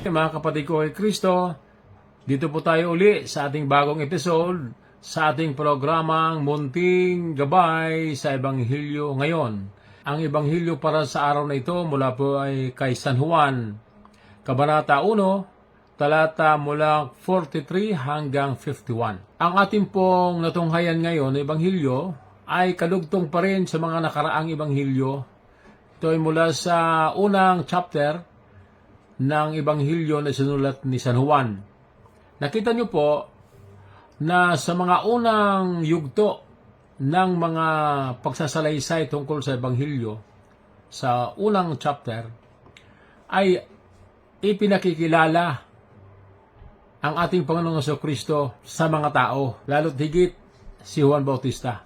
Mga kapatid ko kay Kristo, dito po tayo uli sa ating bagong episode sa ating programang Munting Gabay sa Ebanghelyo ngayon. Ang Ebanghelyo para sa araw na ito mula po ay kay San Juan, Kabanata 1, talata mula 43 hanggang 51. Ang ating pong natunghayan ngayon na Ebanghelyo ay kadugtong pa rin sa mga nakaraang Ebanghelyo. Ito ay mula sa unang chapter ng Ebanghelyo na sinulat ni San Juan. Nakita niyo po na sa mga unang yugto ng mga pagsasalaysay tungkol sa Ebanghelyo, sa unang chapter, ay ipinakikilala ang ating Panginoong Heso Kristo sa mga tao, lalo't higit si Juan Bautista.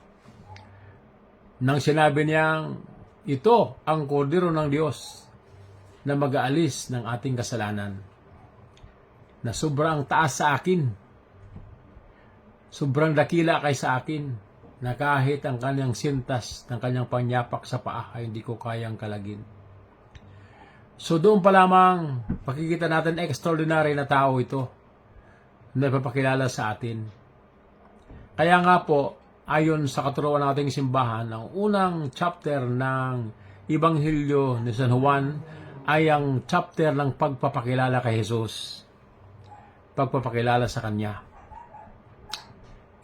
Nang sinabi niyang, ito ang kordero ng Diyos na mag-aalis ng ating kasalanan. Na sobrang taas sa akin. Sobrang dakila kay sa akin na kahit ang kanyang sintas ng kanyang panyapak sa paa ay hindi ko kayang kalagin. So doon pa lamang pakikita natin extraordinary na tao ito na ipapakilala sa atin. Kaya nga po, ayon sa katuruan ng ating simbahan, ang unang chapter ng Ebanghelyo ni San Juan ay ang chapter ng pagpapakilala kay Jesus. Pagpapakilala sa Kanya.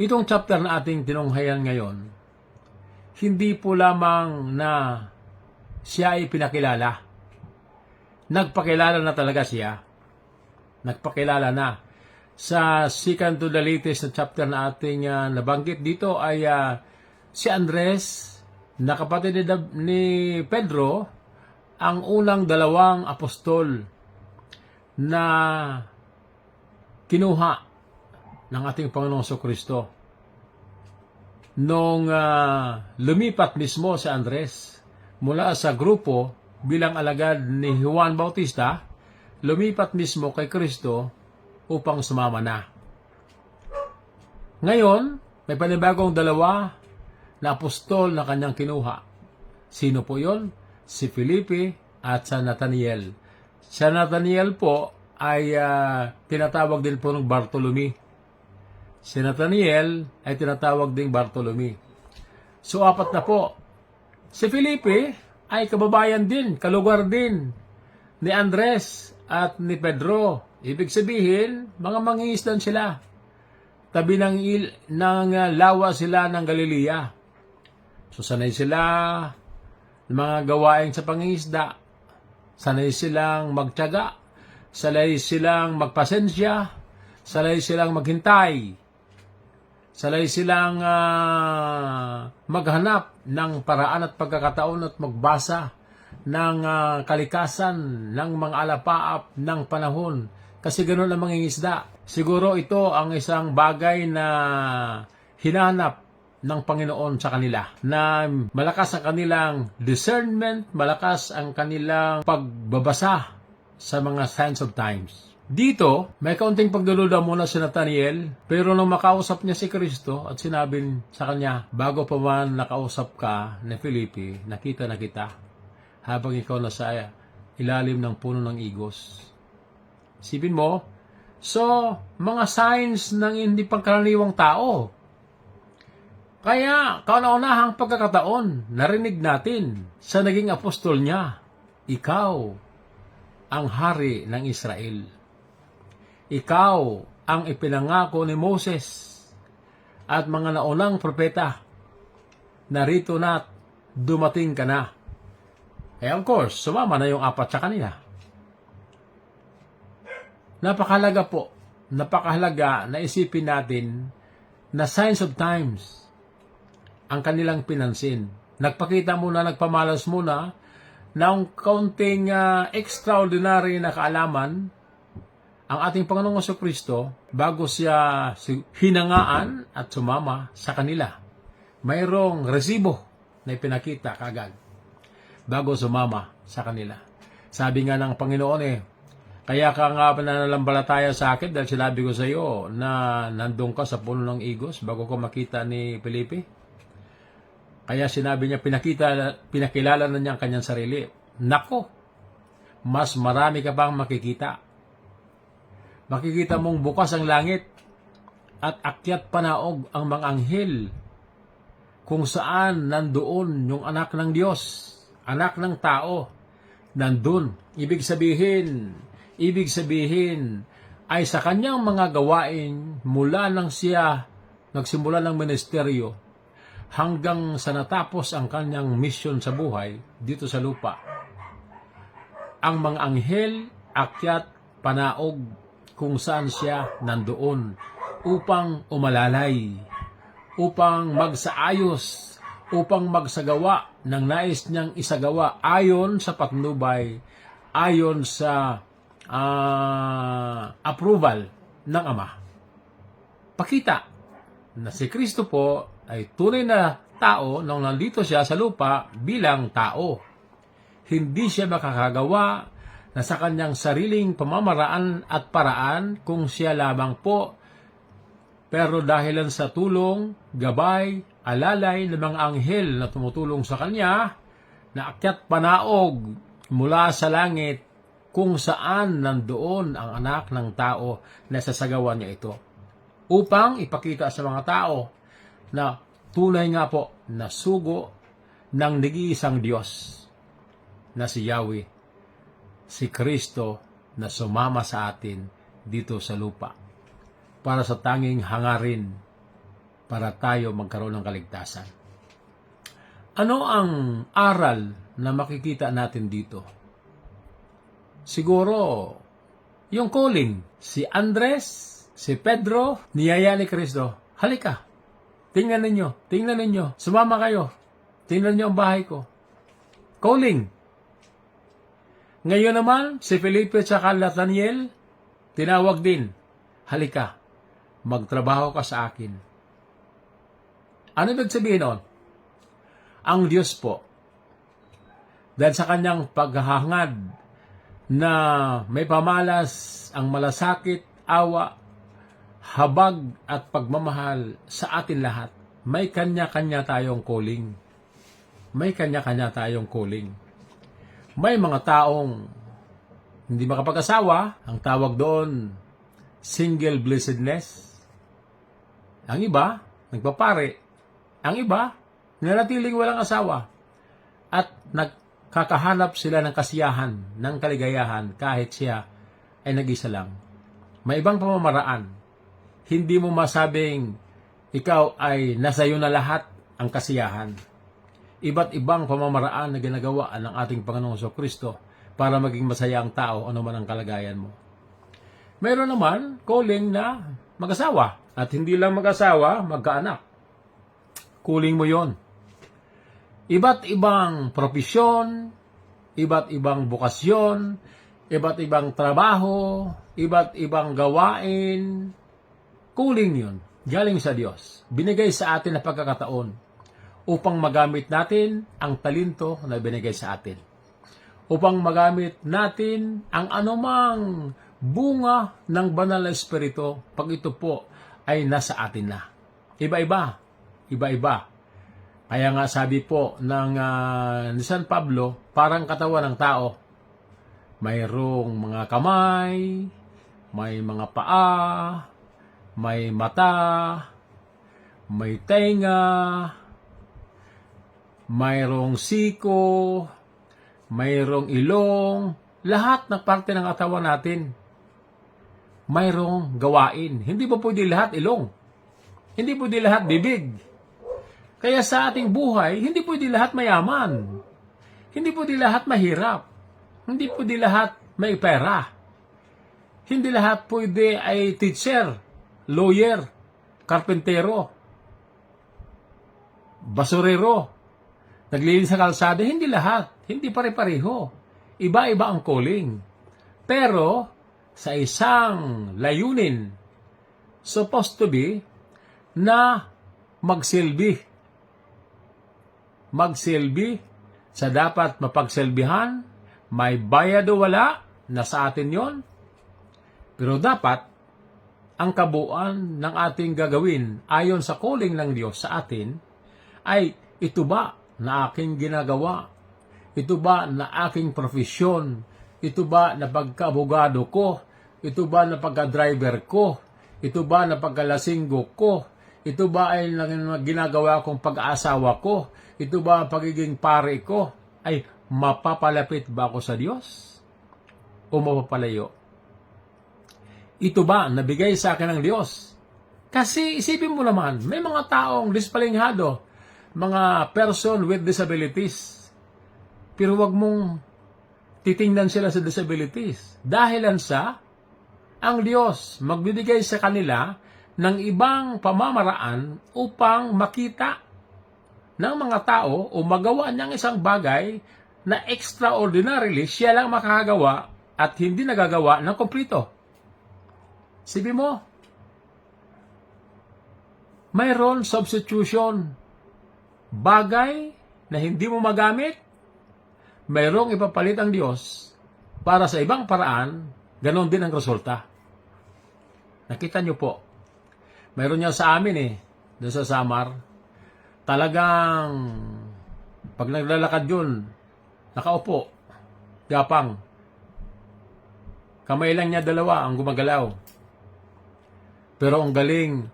Itong chapter na ating tinunghayan ngayon, hindi po lamang na siya ay pinakilala. Nagpakilala na talaga siya. Nagpakilala na. Sa second to the latest na chapter na ating uh, nabanggit dito ay uh, si Andres, na ni, ni Pedro, ang unang dalawang apostol na kinuha ng ating Panginoong So Kristo. Nung ah, lumipat mismo si Andres mula sa grupo bilang alagad ni Juan Bautista, lumipat mismo kay Kristo upang sumama na. Ngayon, may panibagong dalawa na apostol na kanyang kinuha. Sino po yon? Si Felipe at sa Nathaniel. Sa Nathaniel po ay ah, tinatawag din po ng Bartolome. Si Nathaniel ay tinatawag ding Bartolome. So apat na po. Si Felipe ay kababayan din, kalugar din ni Andres at ni Pedro. Ibig sabihin, mga mangingisdan sila. Tabi ng, il, ng ah, lawa sila ng Galilea. So sanay sila mga gawain sa pangingisda. Sanay silang magtiyaga. Sanay silang magpasensya. Sanay silang maghintay. Sanay silang ah, maghanap ng paraan at pagkakataon at magbasa ng ah, kalikasan ng mga alapaap ng panahon. Kasi ganoon ang mangingisda. Siguro ito ang isang bagay na hinanap ng Panginoon sa kanila na malakas ang kanilang discernment, malakas ang kanilang pagbabasa sa mga signs of times. Dito, may kaunting pagduluda muna si Nathaniel, pero nung makausap niya si Kristo at sinabi sa kanya, bago pa man nakausap ka ni Felipe, nakita na kita habang ikaw nasa ilalim ng puno ng igos. Sipin mo, so, mga signs ng hindi pangkaraniwang tao. Kaya, kauna-unahang pagkakataon, narinig natin sa naging apostol niya, ikaw ang hari ng Israel. Ikaw ang ipinangako ni Moses at mga naunang propeta. Narito na at dumating ka na. Eh of course, sumama na yung apat sa kanila. Napakahalaga po, napakahalaga na isipin natin na signs of times ang kanilang pinansin. Nagpakita muna, nagpamalas muna ng kaunting ah, extraordinary na kaalaman ang ating Panginoong Heso Kristo bago siya si- hinangaan at sumama sa kanila. Mayroong resibo na ipinakita kagad bago sumama sa kanila. Sabi nga ng Panginoon eh, kaya ka nga pananalambalataya sa akin dahil sinabi ko sa iyo na nandun ka sa puno ng igos bago ko makita ni Felipe. Kaya sinabi niya, pinakita, pinakilala na niya ang kanyang sarili. Nako, mas marami ka pang makikita makikita mong bukas ang langit at akyat panaog ang mga anghel kung saan nandoon yung anak ng Diyos, anak ng tao, nandun. Ibig sabihin, ibig sabihin, ay sa kanyang mga gawain mula nang siya nagsimula ng ministeryo hanggang sa natapos ang kanyang mission sa buhay dito sa lupa. Ang mga anghel akyat panaog kung saan siya nandoon upang umalalay, upang magsaayos, upang magsagawa ng nais niyang isagawa ayon sa patnubay, ayon sa ah, approval ng Ama. Pakita na si Kristo po ay tunay na tao nung nandito siya sa lupa bilang tao. Hindi siya makakagawa na sa kanyang sariling pamamaraan at paraan kung siya lamang po pero dahilan sa tulong, gabay, alalay ng mga anghel na tumutulong sa kanya, na akyat panaog mula sa langit kung saan nandoon ang anak ng tao na sasagawa niya ito. Upang ipakita sa mga tao na tunay nga po na sugo ng nag-iisang Diyos na si Yahweh, si Kristo na sumama sa atin dito sa lupa para sa tanging hangarin para tayo magkaroon ng kaligtasan. Ano ang aral na makikita natin dito? Siguro, yung calling, si Andres, si Pedro, niyaya ni Kristo, halika, tingnan ninyo, tingnan ninyo, sumama kayo, tingnan niyo ang bahay ko. Calling. Ngayon naman, si Felipe at Nathaniel, tinawag din, halika, magtrabaho ka sa akin. Ano ibig sabihin nun? Ang Diyos po, dahil sa kanyang paghahangad na may pamalas ang malasakit, awa, habag at pagmamahal sa atin lahat, may kanya-kanya tayong calling. May kanya-kanya tayong calling. May mga taong hindi makapag-asawa, ang tawag doon, single blessedness. Ang iba, nagpapare. Ang iba, nanatiling walang asawa. At nagkakahanap sila ng kasiyahan, ng kaligayahan, kahit siya ay nag-isa lang. May ibang pamamaraan. Hindi mo masabing ikaw ay nasa iyo na lahat ang kasiyahan. Iba't ibang pamamaraan na ginagawa ng ating Panginoong So Kristo para maging masaya ang tao ano man ang kalagayan mo. Meron naman calling na mag-asawa. At hindi lang mag-asawa, magkaanak. Calling mo yon. Iba't ibang profesyon, iba't ibang bukasyon, iba't ibang trabaho, iba't ibang gawain. Calling yon. Galing sa Diyos. Binigay sa atin na pagkakataon upang magamit natin ang talento na binigay sa atin. Upang magamit natin ang anumang bunga ng banal na espiritu pag ito po ay nasa atin na. Iba-iba. Iba-iba. Kaya nga sabi po ng uh, ni San Pablo, parang katawan ng tao. Mayroong mga kamay, may mga paa, may mata, may tenga, mayroong siko, mayroong ilong, lahat ng parte ng katawan natin mayroong gawain. Hindi po pwede lahat ilong. Hindi pwede lahat bibig. Kaya sa ating buhay, hindi pwede lahat mayaman. Hindi pwede lahat mahirap. Hindi pwede lahat may pera. Hindi lahat pwede ay teacher, lawyer, karpentero, basurero, naglilinis sa kalsada. Hindi lahat. Hindi pare-pareho. Iba-iba ang calling. Pero, sa isang layunin supposed to be na magsilbi. Magsilbi sa dapat mapagsilbihan, may bayad o wala, nasa atin yon. Pero dapat, ang kabuuan ng ating gagawin ayon sa calling ng Diyos sa atin ay ito ba na aking ginagawa? Ito ba na aking profesyon? Ito ba na pagkaabogado ko Ito ba na pagka-driver ko? Ito ba na pagkalasinggo ko? Ito ba ay ginagawa kong pag-aasawa ko? Ito ba ang pagiging pare ko? Ay, mapapalapit ba ako sa Diyos? O mapapalayo? Ito ba nabigay sa akin ng Diyos? Kasi isipin mo naman, may mga taong dispalinghado, mga person with disabilities. Pero wag mong titingnan sila sa disabilities. Dahilan sa ang Diyos magbibigay sa kanila ng ibang pamamaraan upang makita ng mga tao o magawa niyang isang bagay na extraordinarily siya lang makakagawa at hindi nagagawa ng kumplito. Sibi mo, mayroon substitution. Bagay na hindi mo magamit, mayroong ipapalit ang Diyos para sa ibang paraan, ganon din ang resulta. Nakita niyo po, mayroon niya sa amin eh, doon sa Samar, talagang pag naglalakad yun, nakaupo, gapang, kamay lang niya dalawa ang gumagalaw. Pero ang galing,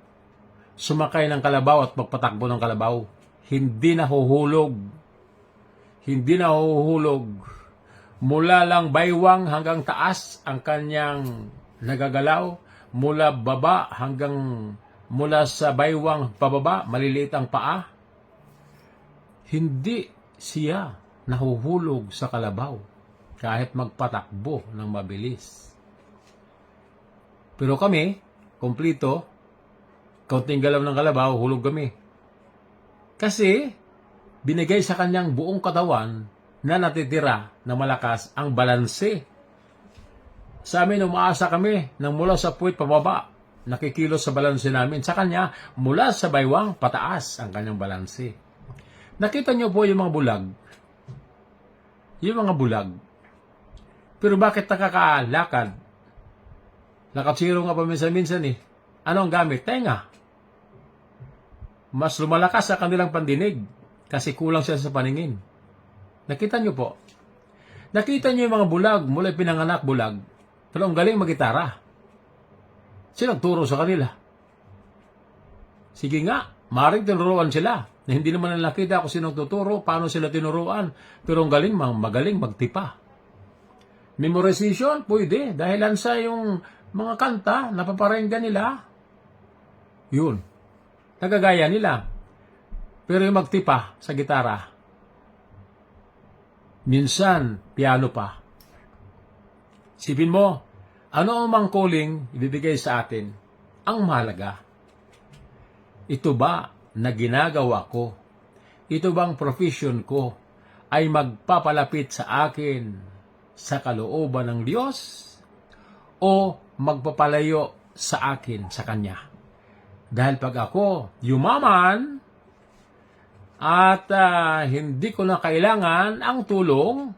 sumakay ng kalabaw at magpatakbo ng kalabaw. Hindi nahuhulog. Hindi nahuhulog. Mula lang baywang hanggang taas ang kanyang nagagalaw. Mula baba hanggang mula sa baywang pababa, maliliit ang paa. Hindi siya nahuhulog sa kalabaw kahit magpatakbo ng mabilis. Pero kami, kumplito, kaunting galaw ng kalabaw, hulog kami. Kasi, binigay sa kanyang buong katawan na natitira na malakas ang balanse. Sa amin, umaasa kami ng mula sa puwit pababa, nakikilos sa balanse namin. Sa kanya, mula sa baywang, pataas ang kanyang balanse. Nakita niyo po yung mga bulag. Yung mga bulag. Pero bakit nakakalakad? Nakatsiro nga pa minsan-minsan eh. Ano ang gamit? Tenga. Mas lumalakas sa kanilang pandinig kasi kulang siya sa paningin. Nakita niyo po. Nakita niyo yung mga bulag mula pinanganak bulag. Pero ang galing magitara. Sino nagturo sa kanila? Sige nga, maaaring tinuruan sila. Na hindi naman nila nakita kung sino tuturo, paano sila tinuruan. Pero ang galing, magaling magtipa. Memorization, pwede. Dahilan sa yung mga kanta, napaparinggan nila. Yun. Nagagaya nila. Pero yung magtipa sa gitara, minsan, piano pa. Sipin mo, ano ang mang calling ibibigay sa atin? Ang mahalaga. Ito ba na ginagawa ko? Ito bang profession ko ay magpapalapit sa akin sa kalooban ng Diyos o magpapalayo sa akin sa Kanya? Dahil pag ako yumaman at ah, hindi ko na kailangan ang tulong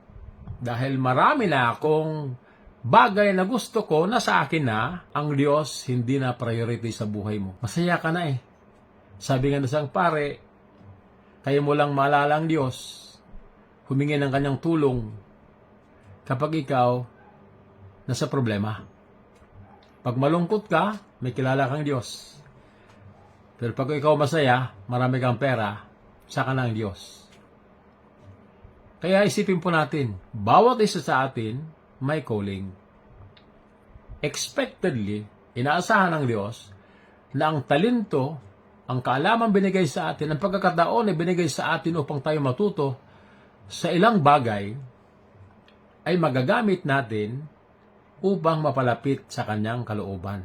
dahil marami na akong bagay na gusto ko na sa akin na, ang Diyos hindi na priority sa buhay mo. Masaya ka na eh. Sabi nga isang pare, kaya mo lang maalala ang Diyos, humingi ng kanyang tulong kapag ikaw nasa problema. Pag malungkot ka, may kilala kang Diyos. Pero pag ikaw masaya, marami kang pera, saka na ang Diyos. Kaya isipin po natin, bawat isa sa atin may calling. Expectedly, inaasahan ng Diyos na ang talento, ang kaalaman binigay sa atin, ang pagkakataon na binigay sa atin upang tayo matuto sa ilang bagay, ay magagamit natin upang mapalapit sa kanyang kalooban.